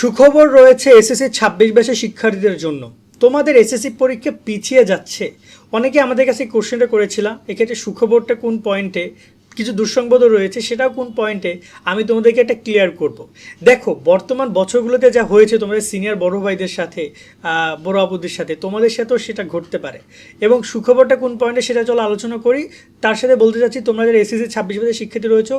সুখবর রয়েছে এসএসসি ছাব্বিশ ব্যাচের শিক্ষার্থীদের জন্য। তোমাদের এসএসসি পরীক্ষা পিছিয়ে যাচ্ছে। অনেকে আমাদের কাছে কোশ্চেনটা করেছিলাম। এক্ষেত্রে সুখবরটা কোন পয়েন্টে কিছু দুঃসংবাদও রয়েছে। সেটাও কোন পয়েন্টে আমি তোমাদেরকে একটা ক্লিয়ার করব। দেখো, বর্তমান বছরগুলোতে যা হয়েছে তোমাদের সিনিয়র বড় ভাইদের সাথে বড় আপুদের সাথে, তোমাদের সাথেও সেটা ঘটতে পারে। এবং সুখবরটা কোন পয়েন্টে সেটা চলো আলোচনা করি। তার সাথে বলতে চাচ্ছি, তোমরা যারা এসএসসি ছাব্বিশ বছরের শিক্ষার্থী রয়েছো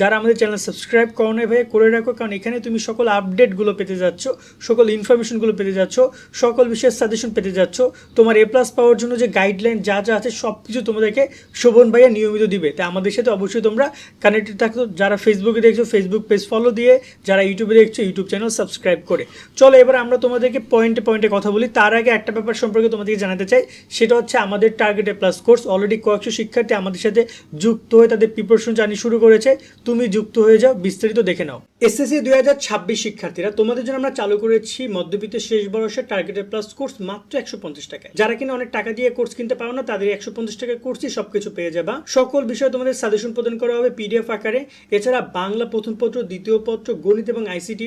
যারা আমাদের চ্যানেল সাবস্ক্রাইব করো না ভাই করে রাখো, কারণ এখানে তুমি সকল আপডেটগুলো পেতে যাচ্ছ, সকল ইনফরমেশনগুলো পেতে যাচ্ছ, সকল বিষয়ের সাজেশন পেতে যাচ্ছ। তোমার এ প্লাস পাওয়ার জন্য যে গাইডলাইন যা যা আছে সব কিছু তোমাদেরকে শোভন ভাইয়া নিয়মিত দিবে। তাই আমাদের সাথে অবশ্যই তোমরা কানেক্টেড থাকো। যারা ফেসবুকে দেখছ ফেসবুক পেজ ফলো দিয়ে, যারা ইউটিউবে দেখছ ইউটিউব চ্যানেল সাবস্ক্রাইব করে। চলো এবার আমরা তোমাদেরকে পয়েন্টে পয়েন্টে কথা বলি। তার আগে একটা ব্যাপার সম্পর্কে তোমাদেরকে জানাতে চাই, সেটা হচ্ছে আমাদের টার্গেটে প্লাস কোর্স অলরেডি কয়েকশো শিক্ষার্থী আমাদের সাথে যুক্ত হয়ে তাদের প্রিপারেশন জানি শুরু করেছে। তুমি যুক্ত হয়ে যাও, বিস্তারিত দেখে নাও। এসএসসি দুই হাজার ছাব্বিশ শিক্ষার্থীরা, তোমাদের জন্য আমরা চালু করেছি মধ্যবিত্ত শেষ বর্ষের টার্গেটেড প্লাস কোর্স মাত্র একশো পঞ্চাশ টাকায়। যারা কিনা অনেক টাকা দিয়ে কোর্স কিনতে পারো না, তাদের একশো পঞ্চাশ টাকার কোর্সই সবকিছু পেয়ে যাবা। সকল বিষয়ে তোমাদের সাজেশন প্রদান করা হবে পিডিএফ আকারে। এছাড়া বাংলা প্রথম পত্র, দ্বিতীয় পত্র, গণিত এবং আইসিটি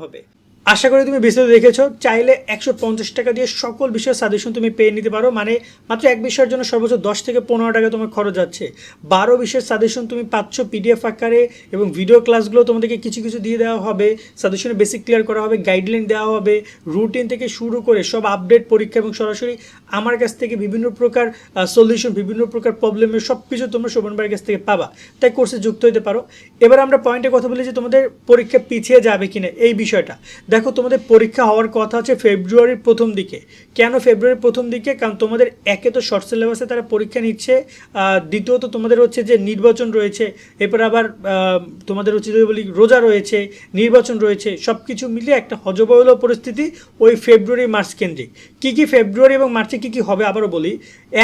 হবে। আশা করি তুমি বিস্তারিত দেখেছ। চাইলে একশো পঞ্চাশ টাকা দিয়ে সকল বিষয়ের সাজেশন তুমি পেয়ে নিতে পারো। মানে মাত্র এক বিষয়ের জন্য সর্বোচ্চ দশ থেকে পনেরো টাকা তোমার খরচ যাচ্ছে। বারো বিষয়ের সাজেশন তুমি পাচ্ছ পিডিএফ আকারে এবং ভিডিও ক্লাসগুলো তোমাদেরকে কিছু কিছু দিয়ে দেওয়া হবে। সাজেশনে বেসিক ক্লিয়ার করা হবে গাইডলাইন দেওয়া হবে। রুটিন থেকে শুরু করে সব আপডেট পরীক্ষা এবং সরাসরি আমার কাছ থেকে বিভিন্ন প্রকার সলিউশন বিভিন্ন প্রকার প্রবলেমের সব কিছু তোমরা শোভন ভাইয়ের কাছ থেকে পাবা। তাই কোর্সে যুক্ত হতে পারো। এবার আমরা পয়েন্টে কথা বলি যে তোমাদের পরীক্ষা পিছিয়ে যাবে কিনা এই বিষয়টা। দেখো তোমাদের পরীক্ষা হওয়ার কথা আছে ফেব্রুয়ারির প্রথম দিকে। কেন ফেব্রুয়ারির প্রথম দিকে? কারণ তোমাদের একে তো শর্ট সিলেবাসে তারা পরীক্ষা নিচ্ছে দ্বিতীয়ত তোমাদের হচ্ছে যে নির্বাচন রয়েছে, এরপর আবার তোমাদের হচ্ছে যদি বলি রোজা রয়েছে, নির্বাচন রয়েছে সব কিছু মিলিয়ে একটা হজবহল পরিস্থিতি ওই ফেব্রুয়ারি মার্চ কেন্দ্রিক। কী কী ফেব্রুয়ারি এবং মার্চে কী কী হবে আবারও বলি।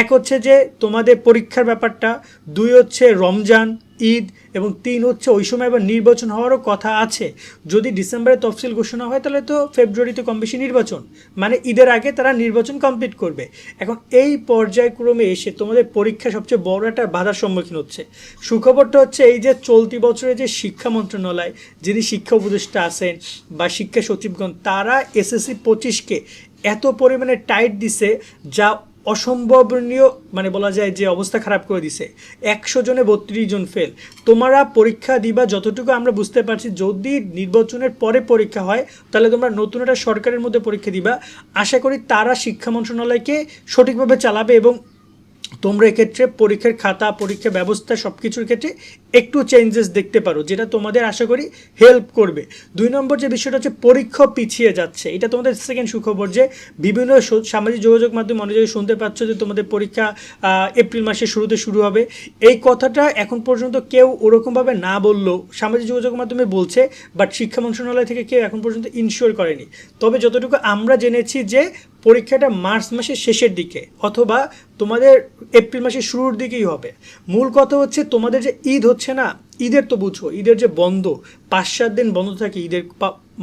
এক হচ্ছে যে তোমাদের পরীক্ষার ব্যাপারটা, দুই হচ্ছে রমজান ঈদ এবং তিন হচ্ছে ওই সময় আবার নির্বাচন হওয়ারও কথা আছে। যদি ডিসেম্বরে তফসিল ঘোষণা হয়, তাহলে তো ফেব্রুয়ারিতে কম বেশি নির্বাচন। মানে ঈদের আগে তারা নির্বাচন কমপ্লিট করবে। এখন এই পর্যায়ক্রমে এসে তোমাদের পরীক্ষা সবচেয়ে বড় একটা বাধার সম্মুখীন হচ্ছে। সুখবরটা হচ্ছে এই যে চলতি বছরে যে শিক্ষা মন্ত্রণালয়, যিনি শিক্ষা উপদেষ্টা আছেন বা শিক্ষা সচিবগণ, তারা এসএসসি পঁচিশকে এত পরিমাণে টাইট দিছে যা অসম্ভবনীয় মানে বলা যায় যে অবস্থা খারাপ করে দিছে। একশো জনে বত্রিশ জন ফেল তোমরা পরীক্ষা দিবা যতটুকু আমরা বুঝতে পারছি, যদি নির্বাচনের পরে পরীক্ষা হয়, তাহলে তোমরা নতুন একটা সরকারের মধ্যে পরীক্ষা দিবা। আশা করি তারা শিক্ষা মন্ত্রণালয়কে সঠিকভাবে চালাবে এবং তোমরা এক্ষেত্রে পরীক্ষার খাতা, পরীক্ষা ব্যবস্থা সব কিছুর ক্ষেত্রে একটু চেঞ্জেস দেখতে পারো, যেটা তোমাদের আশা করি হেল্প করবে। দুই নম্বর যে বিষয়টা হচ্ছে পরীক্ষা পিছিয়ে যাচ্ছে। এটা তোমাদের সেকেন্ড সুখবর যে বিভিন্ন সামাজিক যোগাযোগ মাধ্যমে অনুযায়ী শুনতে পাচ্ছ যে তোমাদের পরীক্ষা এপ্রিল মাসের শুরুতে শুরু হবে। এই কথাটা এখন পর্যন্ত কেউ ওরকমভাবে না বললেও সামাজিক যোগাযোগ মাধ্যমে বলছে বাট শিক্ষা মন্ত্রণালয় থেকে কেউ এখন পর্যন্ত ইনশিওর করেনি। তবে যতটুকু আমরা জেনেছি যে পরীক্ষাটা মার্চ মাসের শেষের দিকে অথবা তোমাদের এপ্রিল মাসের শুরুর দিকেই হবে। মূল কথা হচ্ছে তোমাদের যে ঈদ হচ্ছে না, ঈদের তো বুঝো, ঈদের যে বন্ধ, পাঁচ সাত দিন বন্ধ থাকে ঈদের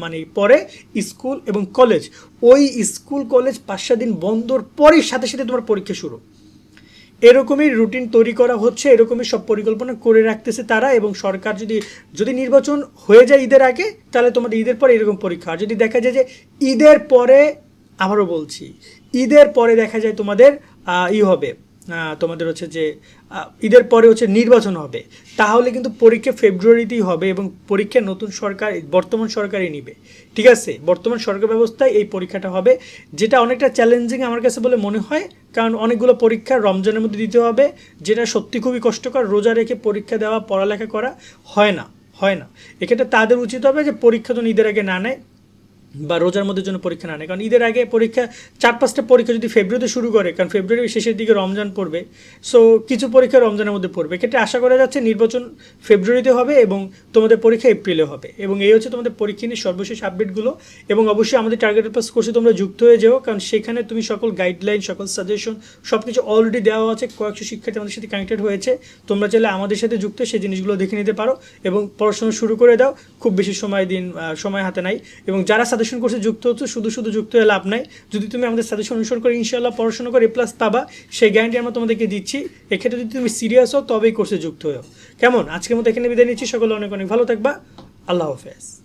মানে পরে স্কুল এবং কলেজ। ওই স্কুল, কলেজ পাঁচ সাত দিন বন্ধর পরেই সাথে সাথে তোমার পরীক্ষা শুরু। এরকমই রুটিন তৈরি করা হচ্ছে, এরকমই সব পরিকল্পনা করে রাখতেছে তারা এবং সরকার যদি যদি নির্বাচন হয়ে যায় ঈদের আগে, তাহলে তোমাদের ঈদের পরে এরকম পরীক্ষা। আর যদি দেখা যায় যে ঈদের পরে আবারও বলছি, ঈদের পরে দেখা যায় তোমাদের ই হবে তোমাদের হচ্ছে যে ঈদের পরে হচ্ছে নির্বাচন হবে। তাহলে কিন্তু পরীক্ষা ফেব্রুয়ারিতেই হবে এবং পরীক্ষা নতুন সরকার, বর্তমান সরকারই নিবে। ঠিক আছে? বর্তমান সরকার ব্যবস্থায় এই পরীক্ষাটা হবে, যেটা অনেকটা চ্যালেঞ্জিং আমার কাছে বলে মনে হয়, কারণ অনেকগুলো পরীক্ষা রমজানের মধ্যে দিতে হবে, যেটা সত্যি খুবই কষ্টকর, রোজা রেখে পরীক্ষা দেওয়া, পড়ালেখা করা হয় না হয় না। এক্ষেত্রে তাদের উচিত হবে যে পরীক্ষা তো ঈদের আগে না নেয় বা রোজার মধ্যে জন্য পরীক্ষা না নেয়। কারণ ঈদের আগে পরীক্ষা, চার পাঁচটা পরীক্ষা যদি ফেব্রুয়ারিতে শুরু করে, কারণ ফেব্রুয়ারির শেষের দিকে রমজান পড়বে সো কিছু পরীক্ষা রমজানের মধ্যে পড়বে। ক্ষেত্রে আশা করা যাচ্ছে নির্বাচন ফেব্রুয়ারিতে হবে এবং তোমাদের পরীক্ষা এপ্রিলে হবে। এবং এই হচ্ছে তোমাদের পরীক্ষা নিয়ে সর্বশেষ আপডেটগুলো এবং অবশ্যই আমাদের টার্গেটেড পাস কোর্সে তোমরা যুক্ত হয়ে যাও, কারণ সেখানে তুমি সকল গাইডলাইন সকল সাজেশন সব কিছু অলরেডি দেওয়া আছে। কয়েকশো শিক্ষার্থী আমাদের সাথে কানেক্টেড হয়েছে। তোমরা চাইলে আমাদের সাথে যুক্ত সেই জিনিসগুলো দেখে নিতে পারো। এবং পড়াশোনা শুরু করে দাও। খুব বেশি সময় দিন সময় হাতে নাই। এবং যারা সাজেশন কোর্সে যুক্ত হচ্ছে, শুধু শুধু যুক্ত হয়ে লাভ নাই। যদি তুমি আমাদের সাজেশন অনুসরণ করে ইনশাল্লাহ পড়াশোনা করে প্লাস পাবা, সেই গ্যারান্টি আমরা তোমাদেরকে দিচ্ছি। এক্ষেত্রে যদি তুমি সিরিয়াস হও, তবেই কোর্সে যুক্ত হও কেমন? আজকের মতো এখানে বিদায় নিচ্ছি। সকলে অনেক অনেক ভালো থাকবা। আল্লাহ হাফেজ।